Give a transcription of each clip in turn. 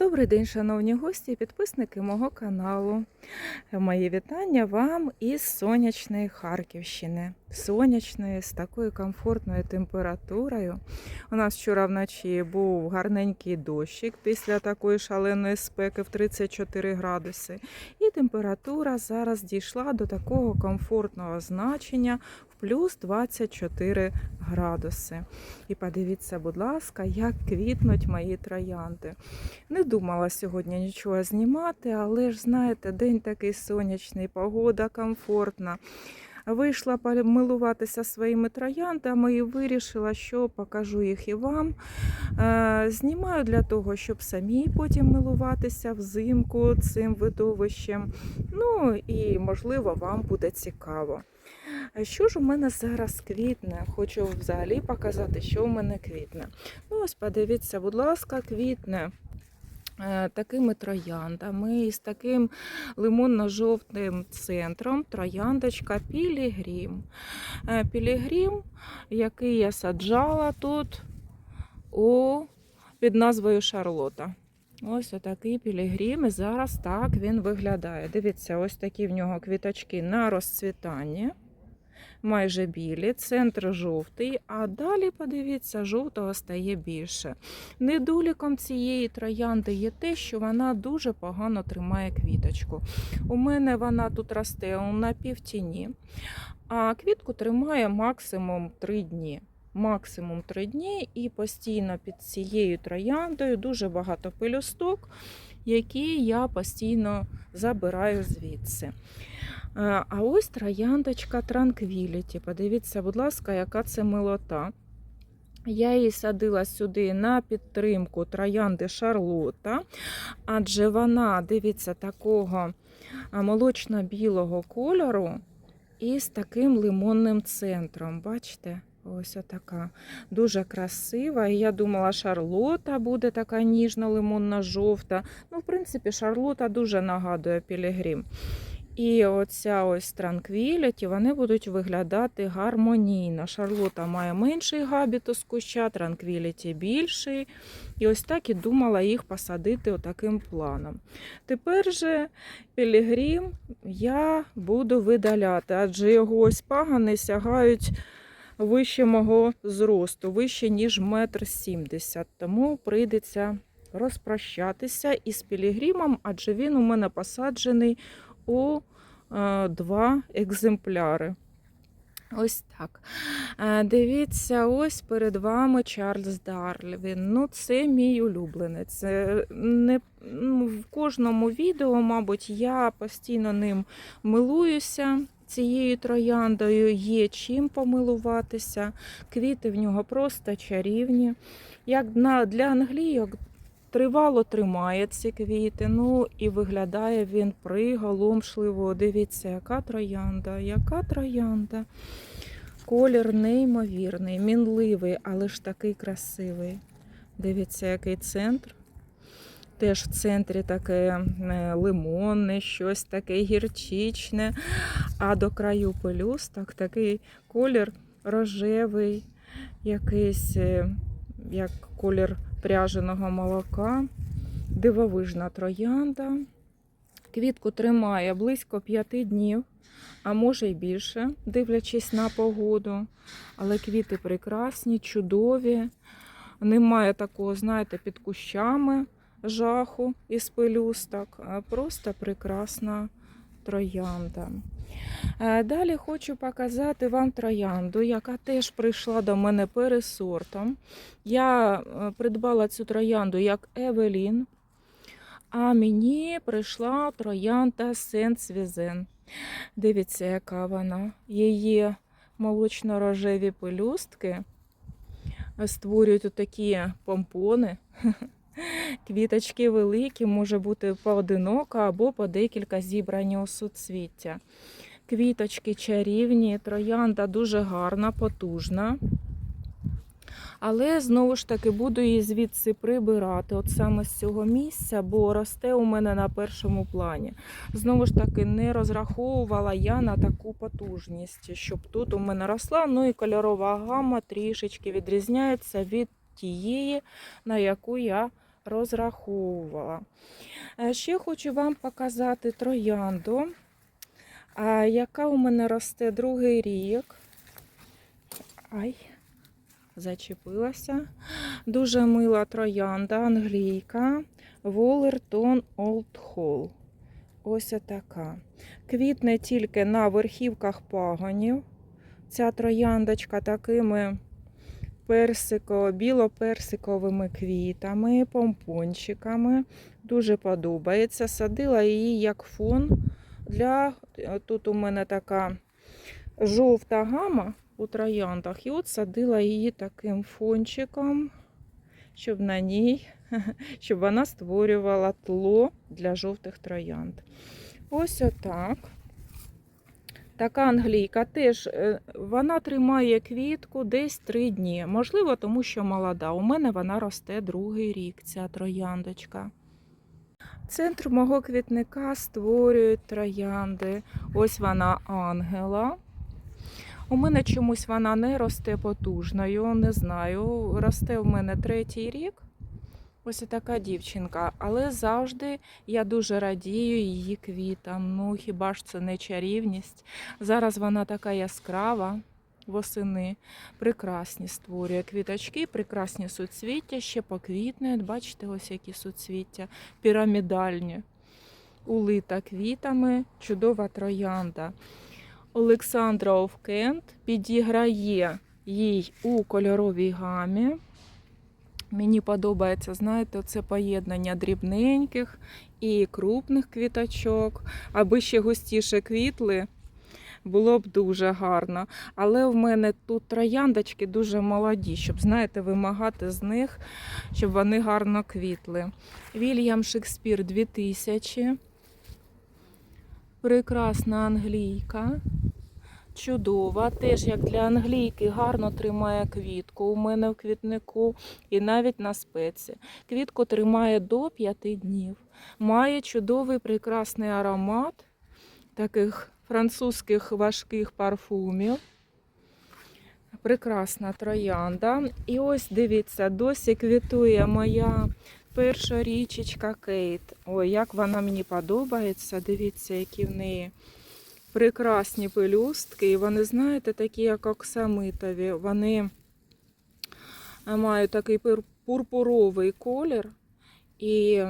Добрий день, шановні гості і підписники мого каналу. Мої вітання вам із сонячної Харківщини. Сонячної, з такою комфортною температурою. У нас вчора вночі був гарненький дощик після такої шаленої спеки в 34 градуси. І температура зараз дійшла до такого комфортного значення плюс 24 градуси. І подивіться, будь ласка, як квітнуть мої троянди. Не думала сьогодні нічого знімати, але ж знаєте, день такий сонячний, погода комфортна. Вийшла помилуватися своїми трояндами і вирішила, що покажу їх і вам. Е, Знімаю для того, щоб самі потім милуватися взимку цим видовищем. Ну і можливо вам буде цікаво. Що ж у мене зараз квітне? Хочу взагалі показати, що у мене квітне. Ну, ось подивіться, будь ласка, квітне е, такими трояндами і з таким лимонно-жовтим центром трояндочка Пілігрім. Е, Пілігрім, який я саджала тут у, під назвою Шарлота. Ось отакий пілігрім, і зараз так він виглядає. Дивіться, ось такі в нього квіточки на розцвітанні майже білі, центр жовтий, а далі, подивіться, жовтого стає більше. Недоліком цієї троянди є те, що вона дуже погано тримає квіточку. У мене вона тут росте на півтіні, а квітку тримає максимум 3 дні. Максимум 3 дні, і постійно під цією трояндою дуже багато пелюсток, які я постійно забираю звідси. Е, А ось трояндочка Tranquility. Подивіться, будь ласка, яка це милота. Я її садила сюди на підтримку троянди Шарлота, адже вона, дивіться, такого молочно-білого кольору і з таким лимонним центром. Бачите? Ось така. Дуже красива. І я думала, Шарлота буде така ніжно-лимонна жовта. Ну, в принципі, Шарлота дуже нагадує Пілігрім. І оця ось транквіліті, вони будуть виглядати гармонійно. Шарлота має менший габітус куща, транквіліті більший. І ось так і думала їх посадити отаким планом. Тепер же пілігрім я буду видаляти, адже його ось пагани сягають вище мого зросту, вище, ніж метр сімдесят. Тому прийдеться розпрощатися із пілігримом, адже він у мене посаджений у е, два екземпляри. Ось так. Е, Дивіться, ось перед вами Чарльз Дарлівін. Ну, це мій улюбленець. Не ну, в кожному відео, мабуть, я постійно ним милуюся. Цією трояндою є чим помилуватися. Квіти в нього просто чарівні. Як для англійок тривало тримає ці квіти. Ну і виглядає він приголомшливо. Дивіться, яка троянда, яка троянда. Колір неймовірний, мінливий, але ж такий красивий. Дивіться, який центр. Теж в центрі таке е, лимонне, щось таке гірчичне, а до краю пелюсток такий колір рожевий, якийсь е, як колір пряженого молока, дивовижна троянда. Квітку тримає близько п'яти днів, а може й більше, дивлячись на погоду. Але квіти прекрасні, чудові. Немає такого, знаєте, під кущами жаху із пелюсток, просто прекрасна троянда. Е, Далі хочу показати вам троянду, яка теж прийшла до мене пересортом. Я е, придбала цю троянду як Евелін, а мені прийшла троянда Сент-Свізен. Дивіться, яка вона. Її молочно-рожеві пелюстки створюють такі помпони. Квіточки великі, може бути поодинока або по декілька зібрані у суцвіття. Квіточки чарівні, троянда дуже гарна, потужна. Але знову ж таки буду її звідси прибирати, от саме з цього місця, бо росте у мене на першому плані. Знову ж таки, не розраховувала я на таку потужність, щоб тут у мене росла. Ну і кольорова гама трішечки відрізняється від тієї, на яку я розраховувала. Е, Ще хочу вам показати троянду, яка у мене росте другий рік. Ай, зачепилася. Дуже мила троянда, англійка, Волертон Old Hall. Ось така. Квітне тільки на верхівках пагонів. Ця трояндочка такими персико, біло-персиковими квітами, помпончиками. Дуже подобається. Садила її як фон для. Тут у мене така жовта гама у трояндах. І от садила її таким фончиком, щоб на ній, щоб вона створювала тло для жовтих троянд. Ось отак. Така англійка теж е, вона тримає квітку десь три дні. Можливо, тому що молода. У мене вона росте другий рік, ця трояндочка. Центр мого квітника створюють троянди. Ось вона ангела. У мене чомусь вона не росте потужною, не знаю. Росте в мене третій рік. Ось така дівчинка, але завжди я дуже радію її квітам. Ну хіба ж це не чарівність? Зараз вона така яскрава восени, прекрасні створює квіточки, прекрасні суцвіття, ще поквітнують. Бачите, ось які суцвіття, пірамідальні, улита квітами, чудова троянда. Олександра Овкент підіграє їй у кольоровій гамі. Мені подобається, знаєте, це поєднання дрібненьких і крупних квіточок, аби ще густіше квітли. Було б дуже гарно. Але в мене тут трояндочки дуже молоді, щоб, знаєте, вимагати з них, щоб вони гарно квітли. Вільям Шекспір 2000. Прекрасна англійка. Чудова, теж як для англійки, гарно тримає квітку у мене в квітнику і навіть на спеці. Квітку тримає до 5 днів. Має чудовий прекрасний аромат таких французьких важких парфумів. Прекрасна троянда. І ось дивіться, досі квітує моя перша річечка Кейт. Ой, як вона мені подобається. Дивіться, які в неї прекрасні пелюстки. І вони, знаєте, такі, як оксамитові. Вони мають такий пурпуровий колір. І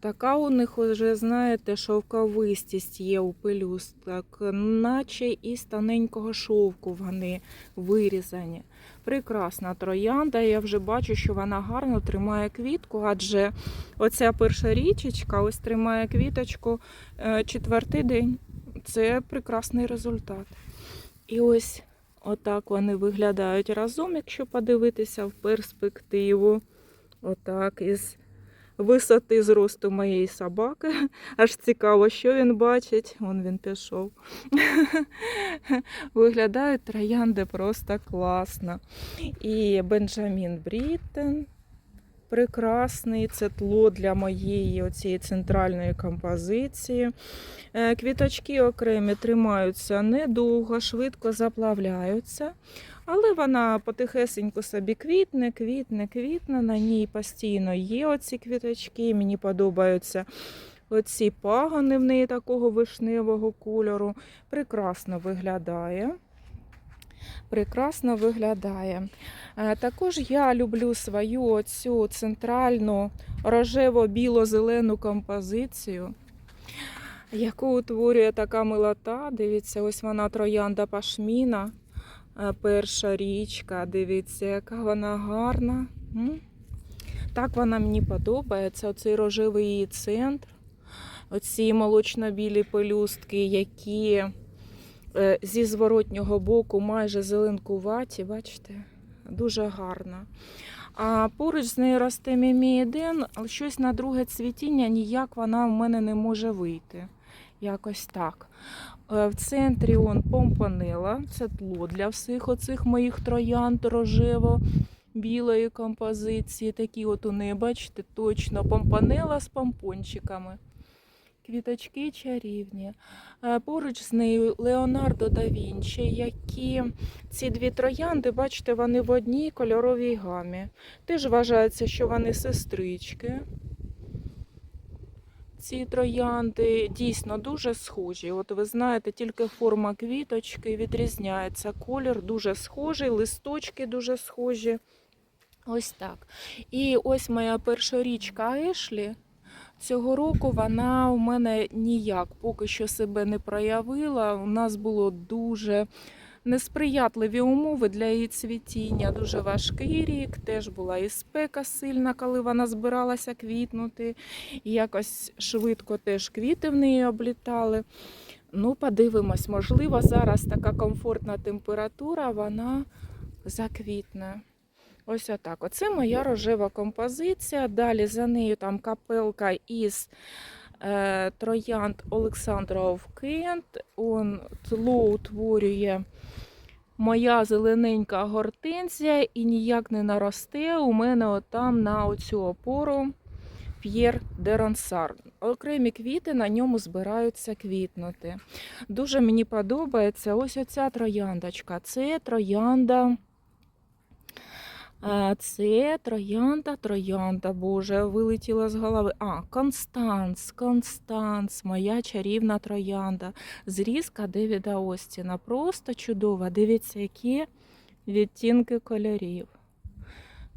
така у них вже, знаєте, шовковистість є у пелюсток, наче із тоненького шовку вони вирізані. Прекрасна троянда. Я вже бачу, що вона гарно тримає квітку, адже оця перша річечка ось тримає квіточку е, четвертий день. Це прекрасний результат. І ось отак вони виглядають разом, якщо подивитися в перспективу. Отак, із висоти зросту моєї собаки. Аж цікаво, що він бачить. Вон він пішов. Виглядають троянди просто класно. І Бенджамін Бріттен. Прекрасний, це тло для моєї оцієї центральної композиції. Е, Квіточки окремі тримаються недовго, швидко заплавляються, але вона потихесеньку собі квітне, квітне, квітне. На ній постійно є оці квіточки. Мені подобаються оці пагони в неї такого вишневого кольору. Прекрасно виглядає. Прекрасно виглядає. Е, Також я люблю свою оцю центральну рожево-біло-зелену композицію, яку утворює така милота. Дивіться, ось вона троянда пашміна, е, перша річка. Дивіться, яка вона гарна. Так вона мені подобається. Оцей рожевий центр, оці молочно-білі пелюстки, які зі зворотнього боку майже зеленкуваті, бачите? Дуже гарно. А поруч з нею росте мімієден, щось на друге цвітіння ніяк вона в мене не може вийти. Якось так. Е, В центрі он помпанила, це тло для всіх оцих моїх троянд рожево білої композиції. Такі от у неї, бачите, точно помпанела з помпончиками. Квіточки чарівні. Е, Поруч з нею Леонардо да Вінчі, які ці дві троянди, бачите, вони в одній кольоровій гамі. Теж вважається, що вони сестрички. Ці троянди дійсно дуже схожі. От ви знаєте, тільки форма квіточки відрізняється. Колір дуже схожий, листочки дуже схожі. Ось так. І ось моя перша річка Ешлі. Цього року вона у мене ніяк поки що себе не проявила. У нас було дуже несприятливі умови для її цвітіння. Дуже важкий рік. Теж була і спека сильна, коли вона збиралася квітнути. І якось швидко теж квіти в неї облітали. Ну, подивимось, можливо, зараз така комфортна температура, вона заквітне. Ось отак. Оце моя рожева композиція. Далі за нею там капелка із е, троянд Олександров Кент. Он тло утворює моя зелененька гортензія і ніяк не наросте. У мене отам на оцю опору П'єр де Ронсар. Окремі квіти на ньому збираються квітнути. Дуже мені подобається ось оця трояндочка. Це троянда. А, Це троянда, троянда, Боже, вилетіла з голови. А, Констанс, Констанс, моя чарівна троянда. Зрізка Девіда Остіна. Просто чудова. Дивіться, які відтінки кольорів.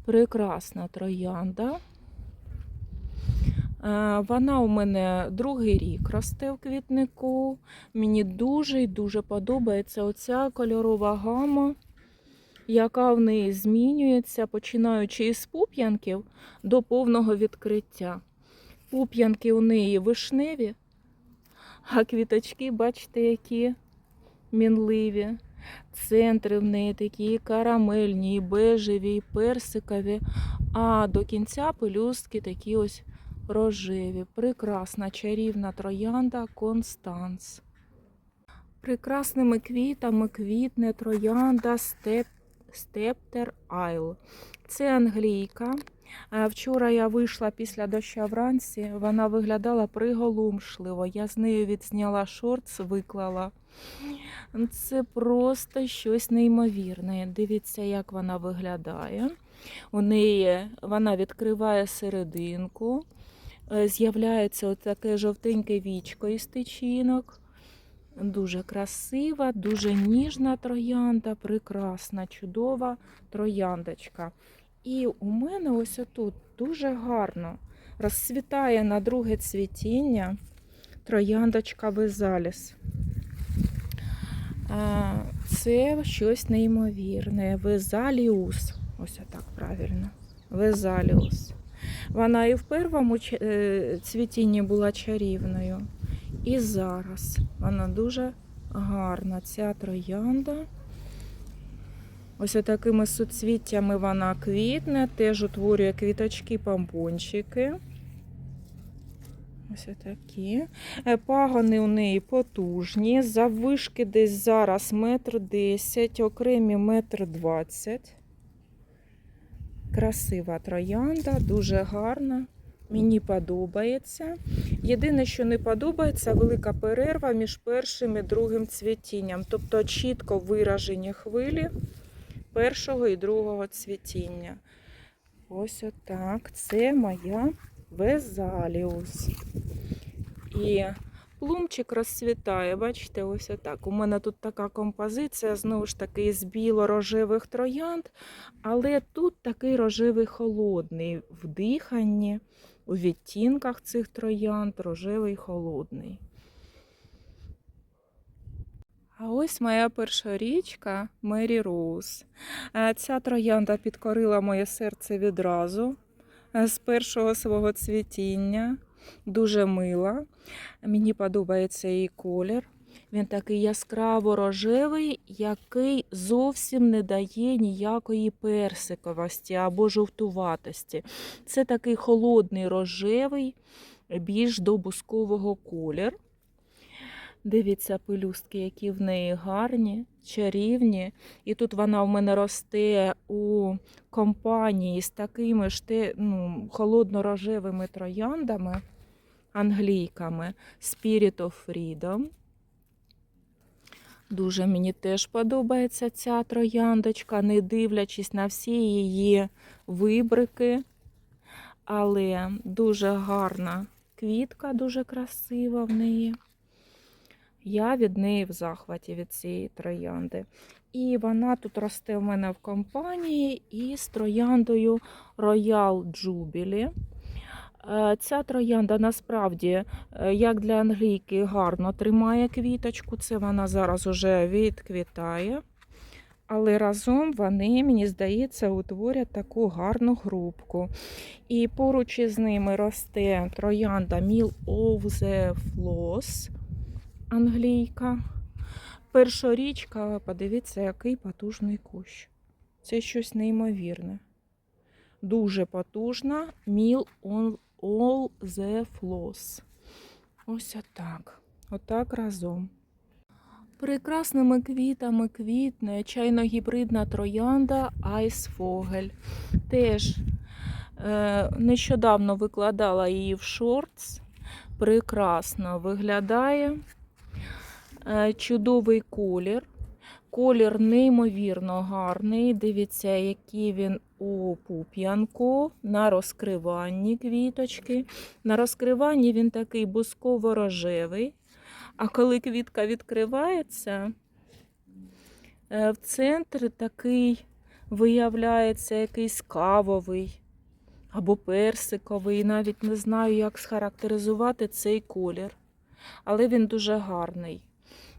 Прекрасна троянда. Е, Вона у мене другий рік росте в квітнику. Мені дуже і дуже подобається оця кольорова гама яка в неї змінюється, починаючи із пуп'янків до повного відкриття. Пуп'янки у неї вишневі, а квіточки, бачите, які мінливі. Центри в неї такі карамельні, і бежеві, і персикові, а до кінця пелюстки такі ось рожеві. Прекрасна чарівна троянда Констанс. Прекрасними квітами квітне троянда степ Стептер Айл. Це англійка. Е, Вчора я вийшла після доща вранці, вона виглядала приголомшливо. Я з нею відзняла шортс, виклала. Це просто щось неймовірне. Дивіться, як вона виглядає. У неї вона відкриває серединку, е, з'являється таке жовтеньке вічко із тичинок. Дуже красива, дуже ніжна троянда, прекрасна, чудова трояндочка. І у мене ось отут дуже гарно розцвітає на друге цвітіння трояндочка Визаліс. А, Це щось неймовірне. Везаліус. Ось отак правильно. Везаліус. Вона і в першому е, цвітінні була чарівною. І зараз вона дуже гарна. Ця троянда. Ось такими суцвіттями вона квітне, теж утворює квіточки помпончики. Ось такі. Е, Пагони у неї потужні. Заввишки десь зараз метр десять, окремі метр двадцять. Красива троянда, дуже гарна. Мені подобається. Єдине, що не подобається, велика перерва між першим і другим цвітінням. Тобто чітко виражені хвилі першого і другого цвітіння. Ось отак. Це моя Везаліус. І плумчик розцвітає. Бачите, ось отак. У мене тут така композиція, знову ж таки, з біло-рожевих троянд, але тут такий рожевий холодний в диханні у відтінках цих троянд рожевий холодний. А ось моя перша річка Мері Роуз. Е, Ця троянда підкорила моє серце відразу е, з першого свого цвітіння. Дуже мила. Мені подобається її колір. Він такий яскраво рожевий, який зовсім не дає ніякої персиковості або жовтуватості. Це такий холодний рожевий, більш до бускового колір. Дивіться, пелюстки, які в неї гарні, чарівні. І тут вона в мене росте у компанії з такими ж те, ну, холодно-рожевими трояндами. англійками Spirit of Freedom. Дуже мені теж подобається ця трояндочка, не дивлячись на всі її вибрики. Але дуже гарна квітка, дуже красива в неї. Я від неї в захваті від цієї троянди. І вона тут росте в мене в компанії із трояндою Royal Jubilee. Е, Ця троянда насправді, е, як для англійки, гарно тримає квіточку. Це вона зараз уже відквітає. Але разом вони, мені здається, утворять таку гарну грубку. І поруч із ними росте троянда Mill of the Floss, англійка. Першорічка, подивіться, який потужний кущ. Це щось неймовірне. Дуже потужна Mill on All the Floss. Ось отак. Отак разом. Прекрасними квітами квітне чайно-гібридна троянда Айсфогель. Теж е, нещодавно викладала її в шортс. Прекрасно виглядає. Е, чудовий колір. Колір неймовірно гарний. Дивіться, який він у пуп'янку на розкриванні квіточки. На розкриванні він такий бусково-рожевий. А коли квітка відкривається, е, в центрі такий виявляється якийсь кавовий або персиковий. Навіть не знаю, як схарактеризувати цей колір. Але він дуже гарний.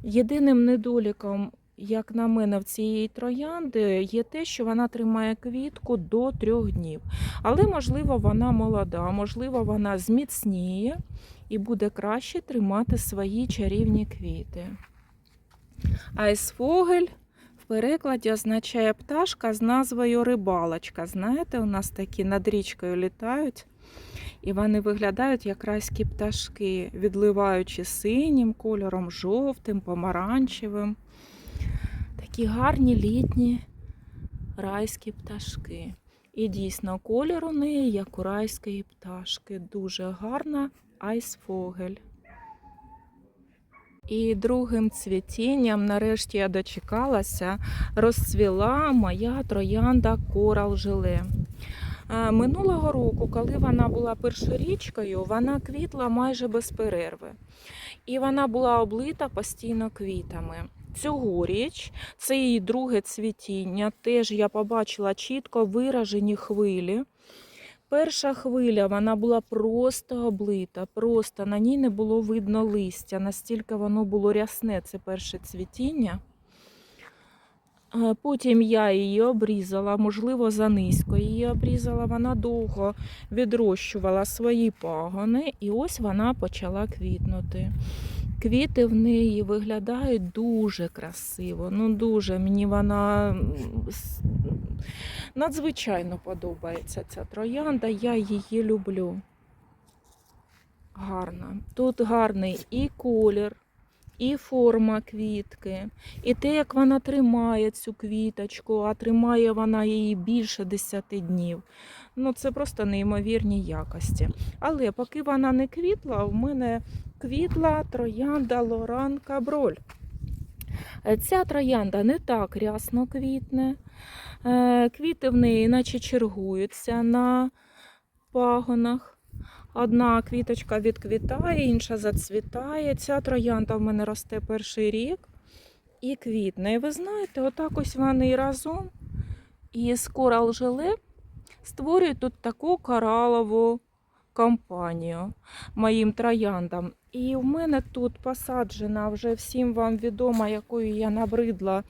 Єдиним недоліком, як на мене, в цієї троянди є те, що вона тримає квітку до трьох днів. Але, можливо, вона молода, можливо, вона зміцніє і буде краще тримати свої чарівні квіти. Айсфогель в перекладі означає пташка з назвою рибалочка. Знаєте, у нас такі над річкою літають. І вони виглядають як райські пташки, відливаючи синім кольором, жовтим, помаранчевим. Такі гарні літні райські пташки. І дійсно колір у неї, як у райської пташки. Дуже гарна айсфогель. І другим цвітінням, нарешті я дочекалася, розцвіла моя троянда Корал Желе. Е, Минулого року, коли вона була першорічкою, вона квітла майже без перерви. І вона була облита постійно квітами. Цьогоріч це її друге цвітіння. Теж я побачила чітко виражені хвилі. Перша хвиля вона була просто облита, просто на ній не було видно листя, настільки воно було рясне, це перше цвітіння. Е, Потім я її обрізала, можливо, занизько її обрізала. Вона довго відрощувала свої пагони, і ось вона почала квітнути. Квіти в неї виглядають дуже красиво. Ну, дуже мені вона надзвичайно подобається ця троянда. Я її люблю. Гарна. Тут гарний і колір, і форма квітки, і те, як вона тримає цю квіточку, а тримає вона її більше 10 днів. Ну, це просто неймовірні якості. Але поки вона не квітла, в мене квітла троянда Лоран Каброль. Е, Ця троянда не так рясно квітне. Е, Квіти в неї наче чергуються на пагонах. Одна квіточка відквітає, інша зацвітає. Ця троянда в мене росте перший рік і квітне. І ви знаєте, отак ось вони разом із корал желе створюють тут таку коралову компанію моїм трояндам. І в мене тут посаджена вже всім вам відома, якою я набридла,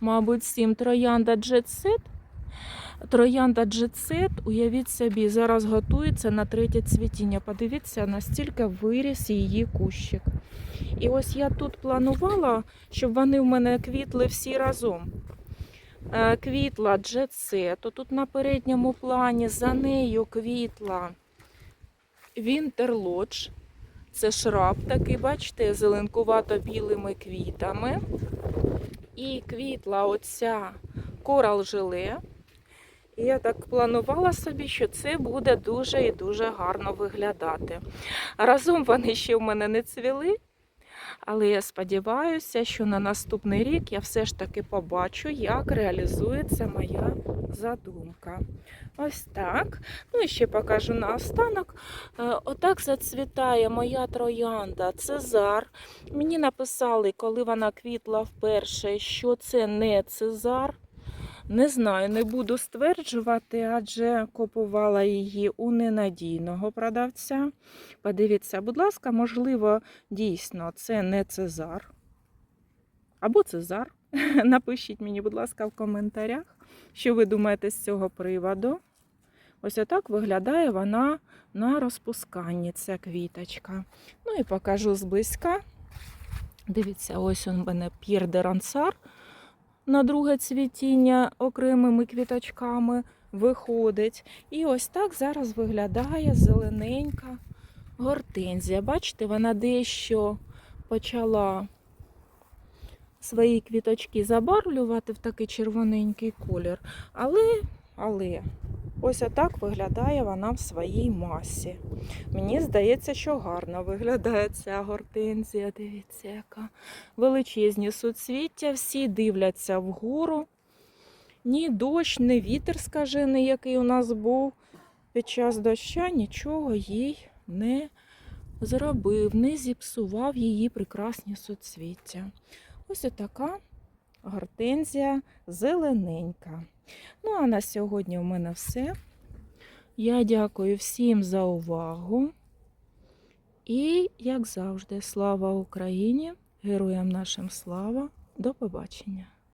мабуть, всім троянда Set. Троянда Джетсет, уявіть собі, зараз готується на третє цвітіння. Подивіться, настільки виріс її кущик. І ось я тут планувала, щоб вони в мене квітли всі разом. Е, Квітла Джетсет, тут на передньому плані за нею квітла Вінтерлодж. Це шраб такий, бачите, зеленкувато-білими квітами. І квітла оця корал желе. І я так планувала собі, що це буде дуже і дуже гарно виглядати. Разом вони ще в мене не цвіли, але я сподіваюся, що на наступний рік я все ж таки побачу, як реалізується моя задумка. Ось так. Ну і ще покажу наостанок. Е, Отак зацвітає моя троянда Цезар. Мені написали, коли вона квітла вперше, що це не Цезар. Не знаю, не буду стверджувати, адже купувала її у ненадійного продавця. Подивіться, будь ласка, можливо, дійсно це не Цезар. Або Цезар. Напишіть мені, будь ласка, в коментарях, що ви думаєте з цього приводу. Ось отак виглядає вона на розпусканні, ця квіточка. Ну і покажу зблизька. Дивіться, ось у мене П'єр де на друге цвітіння окремими квіточками виходить. І ось так зараз виглядає зелененька гортензія. Бачите, вона дещо почала свої квіточки забарвлювати в такий червоненький колір. Але, але ось отак виглядає вона в своїй масі. Мені здається, що гарно виглядає ця гортензія. Дивіться, яка величезні суцвіття, всі дивляться вгору. Ні дощ, ні вітер скажений, який у нас був під час доща, нічого їй не зробив, не зіпсував її прекрасні суцвіття. Ось така гортензія зелененька. Ну, а на сьогодні у мене все. Я дякую всім за увагу. І, як завжди, слава Україні! Героям нашим слава! До побачення!